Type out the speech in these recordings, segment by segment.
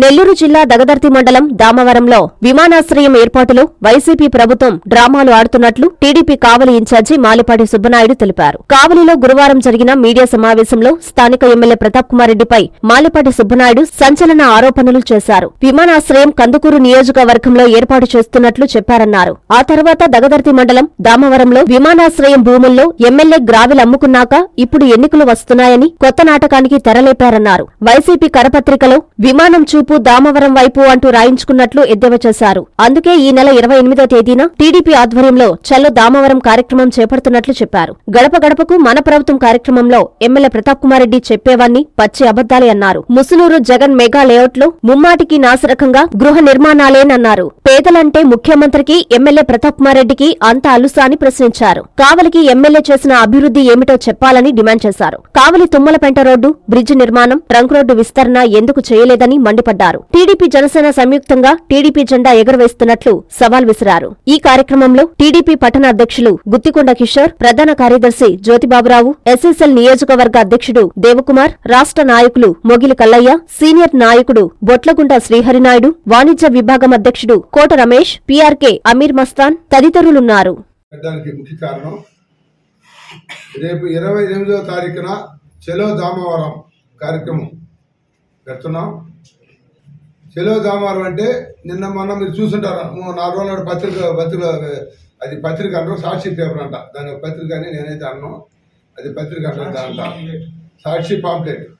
నెల్లూరు జిల్లా దగదర్తి మండలం దామవరంలో విమానాశ్రయం ఏర్పాటులో వైసీపీ ప్రభుత్వం డ్రామాలు ఆడుతున్నట్లు టీడీపీ కావలి ఇన్ఛార్జి మాలిపాటి సుబ్బనాయుడు తెలిపారు. కావలిలో గురువారం జరిగిన మీడియా సమావేశంలో స్థానిక ఎమ్మెల్యే ప్రతాప్ కుమార్ రెడ్డిపై మాలిపాటి సుబ్బనాయుడు సంచలన ఆరోపణలు చేశారు. విమానాశ్రయం కందుకూరు నియోజకవర్గంలో ఏర్పాటు చేస్తున్నట్లు చెప్పారన్నారు. ఆ తర్వాత దగదర్తి మండలం దామవరంలో విమానాశ్రయం భూముల్లో ఎమ్మెల్యే గ్రావిలు అమ్ముకున్నాక ఇప్పుడు ఎన్నికలు వస్తున్నాయని కొత్త నాటకానికి తెరలేపారన్నారు. వైసీపీ కరపత్రికలో విమానం చూపు దామవరం వైపు అంటూ రాయించుకున్నట్లు ఎద్దేవా చేశారు. అందుకే ఈ నెల ఇరవై ఎనిమిదో తేదీన టీడీపీ ఆధ్వర్యంలో చల్లో దామవరం కార్యక్రమం చేపడుతున్నట్లు చెప్పారు. గడప గడపకు మన ప్రభుత్వం కార్యక్రమంలో ఎమ్మెల్యే ప్రతాప్ కుమార్ రెడ్డి చెప్పేవాన్ని పచ్చి అబద్దాలే అన్నారు. ముసునూరు జగన్ మెగా లేఅవుట్లో ముమ్మాటికి నాసిరకంగా గృహ నిర్మాణాలేనన్నారు. పేదలంటే ముఖ్యమంత్రికి ఎమ్మెల్యే ప్రతాప్ కుమార్ రెడ్డికి అంత అలుసా అని ప్రశ్నించారు. కావలికి ఎమ్మెల్యే చేసిన అభివృద్ధి ఏమిటో చెప్పాలని డిమాండ్ చేశారు. కావలి తుమ్మలపెంట రోడ్డు బ్రిడ్జి నిర్మాణం ట్రంక్ రోడ్డు విస్తరణ ఎందుకు చేయలేదని మండిపడ్డారు. టీడీపీ జనసేన సంయుక్తంగా టీడీపీ జెండా ఎగురవేస్తున్నట్లు సవాల్ విసిరారు. ఈ కార్యక్రమంలో టీడీపీ పట్టణ అధ్యక్షులు గుత్తికొండ కిషోర్ ప్రధాన కార్యదర్శి జ్యోతిబాబురావు ఎస్ఎస్ఎల్ నియోజకవర్గ అధ్యక్షుడు దేవకుమార్ రాష్ట్ర నాయకులు మొగిలి కల్లయ్య సీనియర్ నాయకుడు బొట్లగుంట శ్రీహరినాయుడు వాణిజ్య విభాగం అధ్యక్షుడు కోట రమేష్ పీఆర్కే అమీర్ మస్తాన్ తదితరులున్నారు. రేపు ఇరవై ఎనిమిదవ తారీఖున చెలో దామవరం కార్యక్రమం పెడుతున్నాం. చెలో దామవరం అంటే నిన్న మొన్న మీరు చూసుంటారు? నాలుగు రోజుల నాడు పత్రిక పత్రిక అది పత్రిక అంటారు సాక్షి పేపర్ అంట. దాని పత్రిక అని నేనైతే అన్నాను అది పత్రిక అంటారు అంట. సాక్షి పాంప్లెట్.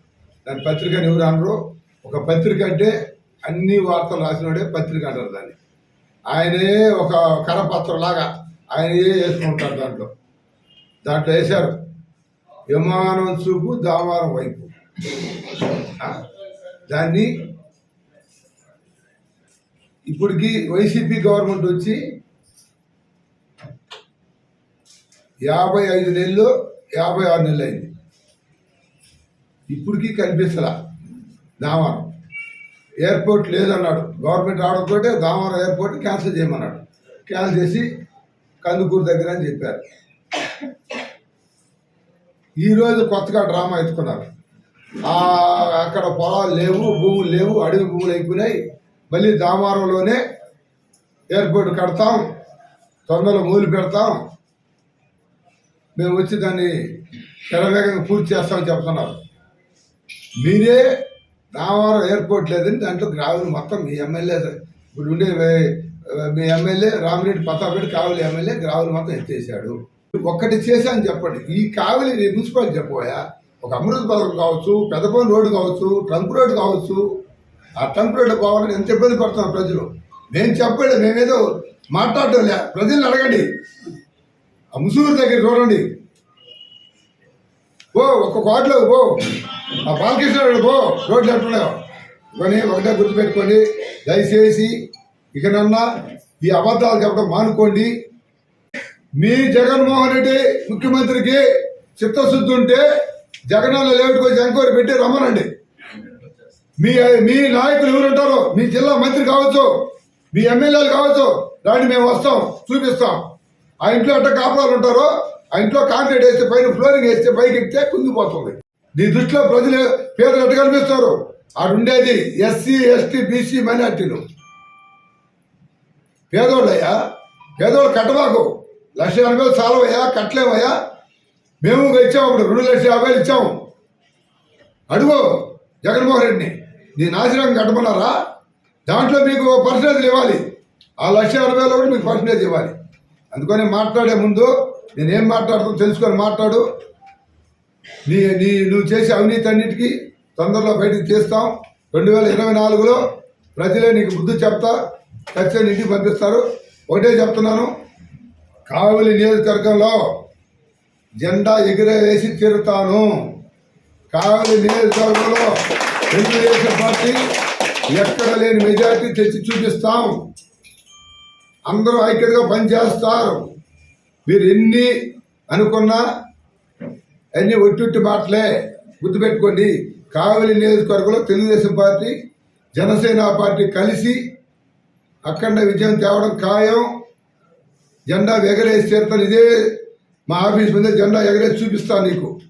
దాని పత్రిక అని ఎవరు అనరు? ఒక పత్రిక అంటే అన్ని వార్తలు రాసినోడే పత్రిక అంటారు దాన్ని. ఆయనే ఒక కరపత్రం లాగా ఆయనే వేసుకుంటారు దాంట్లో. దాంట్లో వేశారు. విమానం చూపు దామారం వైపు? దాన్ని ఇప్పటికి వైసీపీ గవర్నమెంట్ వచ్చి యాభై ఐదు నెలలు యాభై ఆరు నెలలు అయింది. ఇప్పటికీ కనిపిస్తలా దామారం. ఎయిర్పోర్ట్ లేదన్నాడు. గవర్నమెంట్ రావడంతో దామవరం ఎయిర్పోర్ట్ క్యాన్సిల్ చేయమన్నాడు. క్యాన్సిల్ చేసి కందుకూరు దగ్గర అని చెప్పారు. ఈరోజు కొత్తగా డ్రామా ఎత్తుకున్నారు. అక్కడ పొలాలు లేవు భూములు లేవు అడవి భూములు అయిపోయినాయి. మళ్ళీ దామారంలోనే ఎయిర్పోర్ట్ కడతాం తొందరలో మొదలు పెడతాం. మేము వచ్చి దాన్ని తెరవేగంగా పూర్తి చేస్తామని చెప్తున్నారు. మీరే రామవరం ఎయిర్పోర్ట్ లేదని దాంట్లో గ్రావులు మొత్తం మీ ఎమ్మెల్యే ఇప్పుడు ఉండే మీ ఎమ్మెల్యే రామిరెడ్డి ప్రతాప్ రెడ్డి కావలి ఎమ్మెల్యే గ్రావులు మొత్తం ఎత్తేసాడు. ఒక్కటి చేశాను చెప్పండి. ఈ కావలి మున్సిపాలిటీ చెప్పబోయా? ఒక అమృత పథకం కావచ్చు పెద్దపల్లి రోడ్డు కావచ్చు ట్రంక్ రోడ్డు కావచ్చు. ఆ టెంపరేట్ రోడ్డు పోవాలని ఎంత ఇబ్బంది పడుతున్నారు ప్రజలు? మేము చెప్పండి మేమేదో మాట్లాడటం లే ప్రజల్ని అడగండి. ఆ ముసూరు దగ్గర చూడండి. ఓ ఒక్క కోట్లో పో. ఆ బాలకృష్ణ పో రోడ్లు ఎట్టున్నాయో కానీ ఒకటే గుర్తుపెట్టుకోండి. దయచేసి ఇకనన్నా ఈ అబద్ధాలు చెప్పడం మానుకోండి. మీ జగన్మోహన్ రెడ్డి ముఖ్యమంత్రికి చిత్తశుద్ధి ఉంటే జగనన్న లేవుడికి వచ్చి ఎంక్వైరీ పెట్టి రమ్మనండి. మీ మీ నాయకులు ఎవరుంటారో మీ జిల్లా మంత్రి కావచ్చు మీ ఎమ్మెల్యేలు కావచ్చు దాన్ని మేము వస్తాం చూపిస్తాం. ఆ ఇంట్లో అంటే కాపురాలు ఉంటారో ఆ ఇంట్లో కాంక్రీట్ వేస్తే పైన ఫ్లోరింగ్ వేస్తే పైకి ఎక్కితే కుంగిపోతుంది. నీ దృష్టిలో ప్రజలు పేదలు ఎట్ట కనిపిస్తారు? ఆడు ఉండేది ఎస్సీ ఎస్టీ బీసీ మైనార్టీలు. పేదోళ్ళయ్యా పేదోళ్ళు కట్టబాకు. లక్ష ఎనభై చాలవయ్యా కట్టలేవయ్యా మేము ఇచ్చాము అప్పుడు రెండు లక్షల యాభై వేలు ఇచ్చాము అడుగు జగన్మోహన్ రెడ్డిని. నేను ఆశ్రమం కట్టమన్నారా దాంట్లో మీకు పర్సంటేజ్ ఇవ్వాలి. ఆ లక్ష ఎనభై కూడా మీకు పర్సంటేజ్ ఇవ్వాలి. అందుకని మాట్లాడే ముందు నేనేం మాట్లాడుతాను తెలుసుకొని మాట్లాడు. నీ నీ నువ్వు చేసే అవినీతి అన్నిటికీ తొందరలో బయటికి తీస్తాం. రెండు వేల ఇరవై నాలుగులో ప్రజలే నీకు బుద్ధి చెప్తా ఖచ్చితంగా ఇంటికి పంపిస్తారు. ఒకటే చెప్తున్నాను కావలి నియోజకవర్గంలో జెండా ఎగిరేసి తీరుతాను. కావలి నియోజకవర్గంలో తెలుగుదేశం పార్టీ ఎక్కడ లేని మెజార్టీ తెచ్చి చూపిస్తాం. అందరూ ఐక్యతగా పనిచేస్తారు. మీరు ఎన్ని అనుకున్నా అన్ని ఒట్టి మాటలే గుర్తుపెట్టుకోండి. కావలి నియోజకవర్గంలో తెలుగుదేశం పార్టీ జనసేన పార్టీ కలిసి అఖండ విజయం తేవడం ఖాయం. జెండా ఎగరేసి చేస్తాను ఇదే మా ఆఫీస్ మీద జెండా ఎగరేసి చూపిస్తాను నీకు.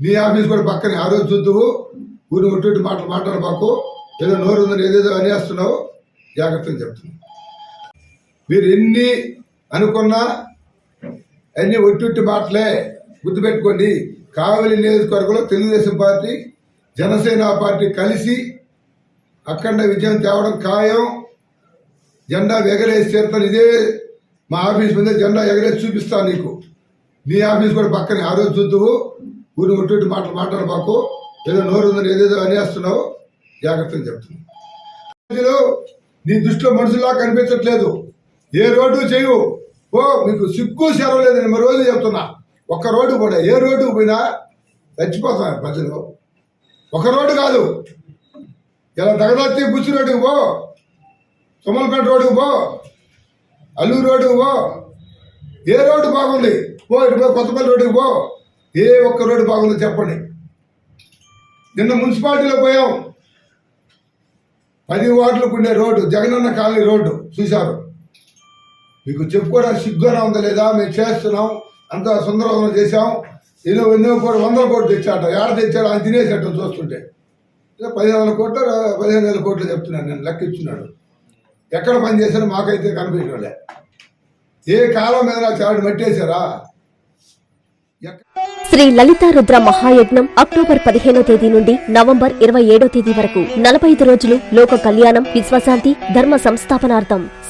నీ ఆఫీస్ కూడా పక్కనే. ఆ రోజు చూద్దువు. ఊరి ఒట్టి మాటలు మాట్లాడు మాకు. ఏదో నోరు ఉందని ఏదేదో అనేస్తున్నావు. జాగ్రత్తగా చెప్తున్నావు. మీరు ఎన్ని అనుకున్నా అన్ని ఒట్టి మాటలే గుర్తుపెట్టుకోండి. కావలి నియోజకవర్గంలో తెలుగుదేశం పార్టీ జనసేన పార్టీ కలిసి అఖండ విజయం తేవడం ఖాయం. జెండా ఎగరేసి చేస్తాను ఇదే మా ఆఫీస్ మీద జెండా ఎగరేసి చూపిస్తాను నీకు. నీ ఆఫీస్ కూడా పక్కనే. ఆ రోజు చూద్దువు. ఊరి ఒట్టి మాటలు మాట్లాడబాకు ఏదో నోరు ఉందని ఏదేదో అనేస్తున్నావు జాగ్రత్తగా చెప్తున్నావు. నీ దృష్టిలో మనుషుల్లా కనిపించట్లేదు. ఏ రోడ్డు చేయు. ఓ మీకు సిగ్గు సెలవు లేదు నేను రోజు చెప్తున్నా. ఒక్క రోడ్డు కూడా ఏ రోడ్డుకు పోయినా చచ్చిపోతున్నారు ప్రజలు. ఒక రోడ్డు కాదు. ఇలా దగదత్తి బుచ్చి రోడ్డుకు పో. తుమ్మలపేట రోడ్డుకు పో. అల్లూరు రోడ్డుకు పో. ఏ రోడ్డు బాగుంది? పో ఇటు పో కొత్తపల్లి రోడ్డుకు పో. ఏ ఒక్క రోడ్డు బాగుందో చెప్పండి. నిన్న మున్సిపాలిటీలో పోయాం. పది వార్డులకు ఉండే రోడ్డు జగనన్న కాలనీ రోడ్డు చూశారు. మీకు చెప్పుకోవడానికి సిగ్గుగా ఉందా లేదా? మేము చేస్తున్నాం. అంత సుందరవందనం చేశాం. ఎన్నో ఎన్నో కోట్లు వందల కోట్లు తెచ్చాట. ఏడ తెచ్చాడు అని తినేసేట చూస్తుంటే. పదిహేను వందల కోట్లు పదిహేను వేల కోట్లు చెప్తున్నాను నేను లెక్క ఇచ్చున్నాడు. ఎక్కడ పని చేశారో మాకైతే కనిపించలే ఏ కాలం మీద చాడు మట్టేశారా? ఎక్క- శ్రీ లలితారుద్ర మహాయజ్ఞం అక్టోబర్ పదిహేనో తేదీ నుండి నవంబర్ ఇరవై ఏడో తేదీ వరకు నలభై ఐదు రోజులు లోక కళ్యాణం విశ్వశాంతి ధర్మ సంస్థాపనార్థం.